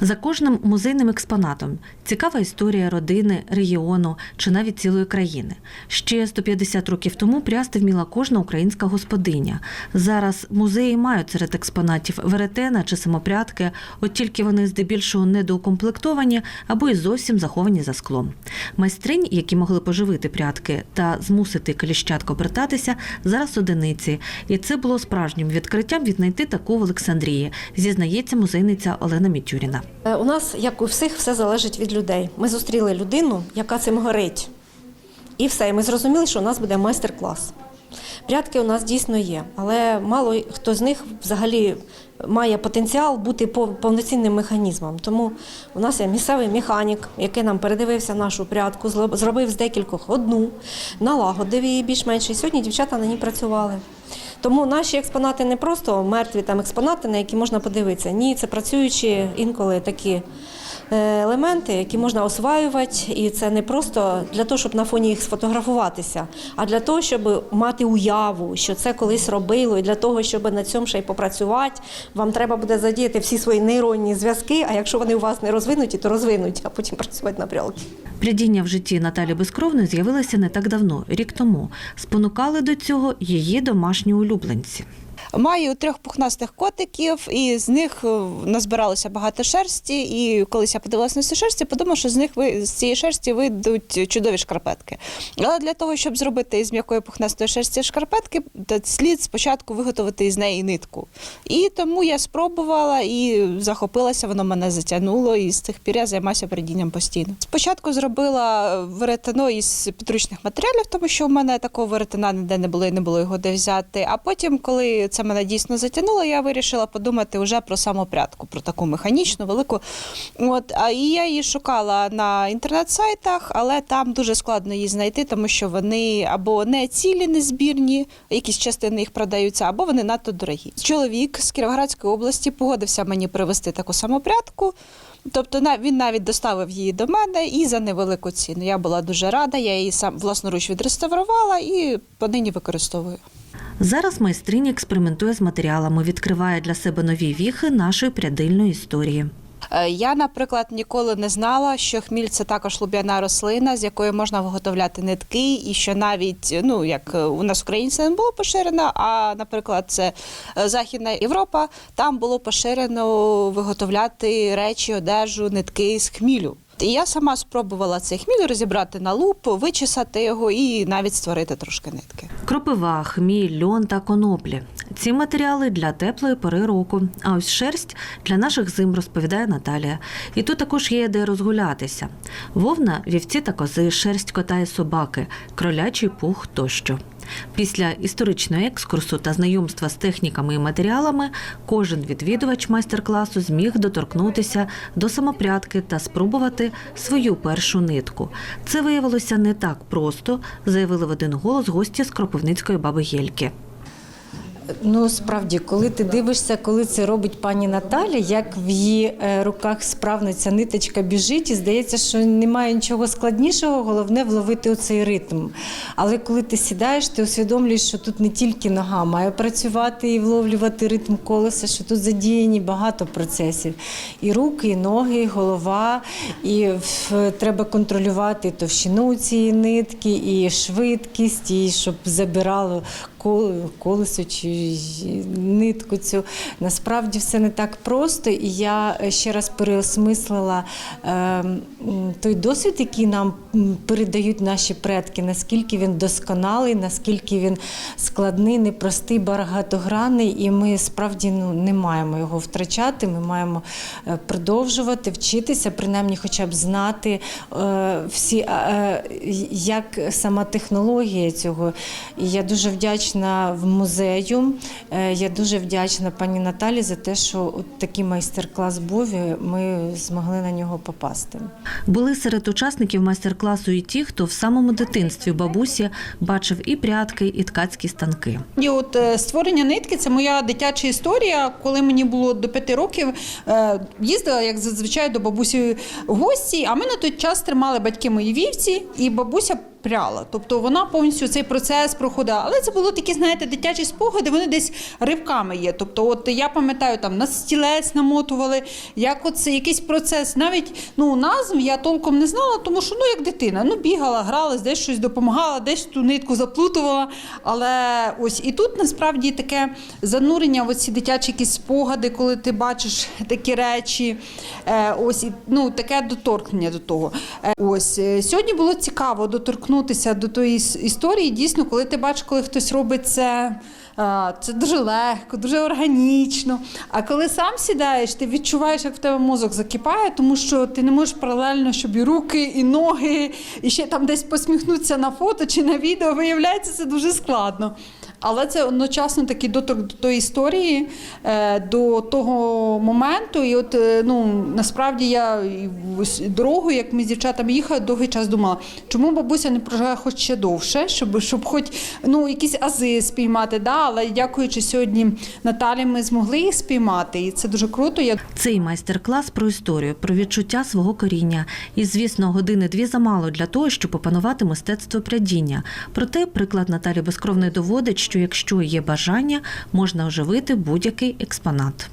За кожним музейним експонатом цікава історія родини, регіону чи навіть цілої країни. Ще 150 років тому прясти вміла кожна українська господиня. Зараз музеї мають серед експонатів веретена чи самопрядки, от тільки вони здебільшого недоукомплектовані або й зовсім заховані за склом. Майстринь, які могли поживити прядки та змусити коліщатко обертатися, зараз одиниці. І це було справжнім відкриттям віднайти таку в Олександрії, зізнається музейниця Олена Мітюріна. Е, У нас, як у всіх, все залежить від людей. Ми зустріли людину, яка цим горить. І все, і ми зрозуміли, що у нас буде майстер-клас. Прядки у нас дійсно є, але мало хто з них взагалі має потенціал бути повноцінним механізмом. Тому у нас є місцевий механік, який нам передивився нашу прядку, зробив з декількох одну, налагодив її більш-менш. І сьогодні дівчата на ній працювали. Тому наші експонати не просто мертві там експонати, на які можна подивитися. Ні, це працюючі інколи такі е, елементи, які можна осваювати, і це не просто для того, щоб на фоні їх сфотографуватися, а для того, щоб мати уяву, що це колись робило, і для того, щоб на цьому ще й попрацювати, вам треба буде задіяти всі свої нейронні зв'язки. А якщо вони у вас не розвинуті, то розвинуть, а потім працювати на прялки. Прядіння в житті Наталі Безкровної з'явилося не так давно, рік тому. Спонукали до цього її домашні улюбленці. Маю трьох пухнастих котиків, і з них е, назбиралося багато шерсті. І колись я подивилася на цю шерсті, подумала, що з них з цієї шерсті вийдуть чудові шкарпетки. Але для того, щоб зробити із м'якої пухнастої шерсті шкарпетки, слід спочатку виготовити із неї нитку. І тому я спробувала і захопилася, воно мене затягнуло, і з тих пір я займаюся придінням постійно. Спочатку зробила веретено із підручних матеріалів, тому що в мене такого веретена ніде не було і не було його де взяти. А потім, коли це мене дійсно затягнуло, я вирішила подумати вже про самопрядку, про таку механічну, велику. От, а і я її шукала на інтернет-сайтах, але там дуже складно її знайти, тому що вони або не цілі, не збірні, якісь частини їх продаються, або вони надто дорогі. Чоловік з Кіровоградської області погодився мені привезти таку самопрядку. Тобто він навіть доставив її до мене і за невелику ціну. Я була дуже рада, я її сам власноруч відреставрувала і понині використовую. Зараз майстриня експериментує з матеріалами, відкриває для себе нові віхи нашої прядильної історії. Е, Я, наприклад, ніколи не знала, що хміль це також луб'яна рослина, з якої можна виготовляти нитки, і що навіть ну як е, у нас в Україні це не було поширено, а наприклад, це е, Західна Європа, там було поширено виготовляти речі, одежу, нитки з хмілю. І я сама спробувала цей хміль розібрати на луп, вичесати його і навіть створити трошки нитки. Кропива, хміль, льон та коноплі. Ці матеріали для теплої пори року. А ось шерсть для наших зим, розповідає Наталія. І тут також є де розгулятися. Вовна, вівці та кози, шерсть кота і собаки, кролячий пух тощо. Після історичного екскурсу та знайомства з техніками і матеріалами кожен відвідувач майстер-класу зміг доторкнутися до самопрядки та спробувати свою першу нитку. Це виявилося не так просто, заявили в один голос гості з Кропивницької баби Гельки. Ну, справді, коли ти дивишся, коли це робить пані Наталя, як в її е, руках справно ниточка біжить, і здається, що немає нічого складнішого, головне вловити оцей ритм. Але коли ти сідаєш, ти усвідомлюєш, що тут не тільки нога має працювати і вловлювати ритм колеса, що тут задіяні багато процесів. І руки, і ноги, і голова, і треба контролювати товщину цієї нитки, і швидкість, і щоб забирало колесо чи нитку цю. Насправді все не так просто. І я ще раз переосмислила е, той досвід, який нам передають наші предки, наскільки він досконалий, наскільки він складний, непростий, багатогранний, і ми справді ну, не маємо його втрачати. Ми маємо е, продовжувати вчитися, принаймні, хоча б знати е, всі, як сама технологія цього. І я дуже вдячна в музею. е, Я дуже вдячна пані Наталі за те, що от такий майстер-клас був. і Ми змогли на нього попасти. Були серед учасників майстер-класу і ті, хто в самому дитинстві бабусі бачив і прядки, і ткацькі станки. І от е, створення нитки це моя дитяча історія. Коли мені було до п'яти років, е, їздила, як зазвичай, до бабусі в гості. А ми на той час тримали батьки мої вівці, і бабуся пряла. Тобто вона повністю цей процес проходила. Але це було такі, знаєте, дитячі спогади, вони десь ривками є. Тобто, от я пам'ятаю, там на стілець намотували, як оце якийсь процес. Навіть ну, назв я толком не знала, тому що ну як дитина, ну бігала, гралась, десь щось допомагала, десь ту нитку заплутувала. Але ось і тут насправді таке занурення в ці дитячі якісь спогади, коли ти бачиш такі речі. Е, ось і ну таке доторкнення до того. Е, ось е, сьогодні було цікаво доторкнутися до тої історії. Дійсно, коли ти бачиш, коли хтось робить це. Це дуже легко, дуже органічно. А коли сам сідаєш, ти відчуваєш, як в тебе мозок закипає, тому що ти не можеш паралельно, щоб і руки, і ноги, і ще там десь посміхнутися на фото чи на відео. Виявляється, це дуже складно. Але це одночасно такий доторк до тої історії, е, до того моменту. І от е, ну насправді я дорогу, як ми з дівчатами їхали, довгий час думала, чому бабуся не проживає хоч ще довше, щоб, щоб хоч ну, якісь ази спіймати. Да? Але дякуючи сьогодні Наталі, ми змогли їх спіймати, і це дуже круто. Я Цей майстер-клас про історію, про відчуття свого коріння. І, звісно, години-дві замало для того, щоб опанувати мистецтво прядіння. Проте приклад Наталі Безкровної доводить, що якщо є бажання, можна оживити будь-який експонат.